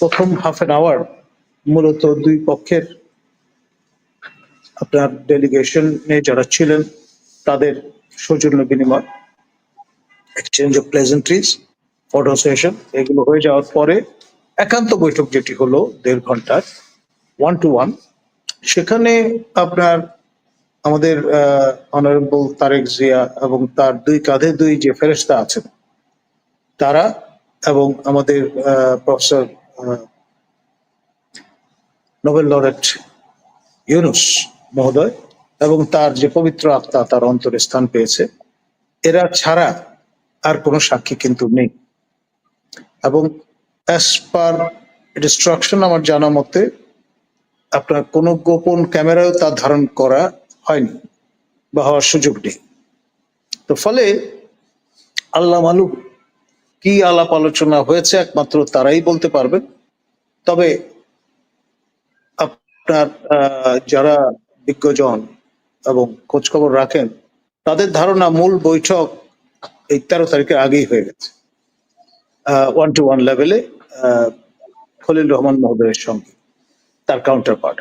প্রথম half an hour মূলত দুই পক্ষের আপনার ডেলিগেশনে যারা ছিলেন, তাদের সৌজন্য বিনিময় exchange of pleasantries photo session এগুলো হয়ে যাওয়ার পরে একান্ত বৈঠক যেটি হলো দেড় ঘণ্টার ওয়ান টু ওয়ান সেখানে আপনার আমাদের অনারেবল তারেক জিয়া এবং তার দুই কাঁধে দুই যে ফেরেস্তা আছেন, তারা এবং আমাদের প্রফেসর নোবেল লরেট ইউনুস মহোদয় এবং তার যে পবিত্র আত্মা তার অন্তরে স্থান পেয়েছে, এরা ছাড়া আর কোনো সাক্ষী কিন্তু নেই। এবং অ্যাজ পার ইনস্ট্রাকশন আমার জানা মতে, আপনার কোনো গোপন ক্যামেরাও তা ধারণ করা হয়নি বা হওয়ার সুযোগ নেই। তো ফলে আল্লাহ মালুক কি আলাপ আলোচনা হয়েছে একমাত্র তারাই বলতে পারবেন। তবে আপনার যারা বিজ্ঞজন এবং খোঁজখবর রাখেন, তাদের ধারণা মূল বৈঠক এই তেরো তারিখের আগেই হয়ে গেছে। ওয়ান টু ওয়ান লেভেলে খলিল রহমান মহোদয়ের সঙ্গে তার কাউন্টার পার্ট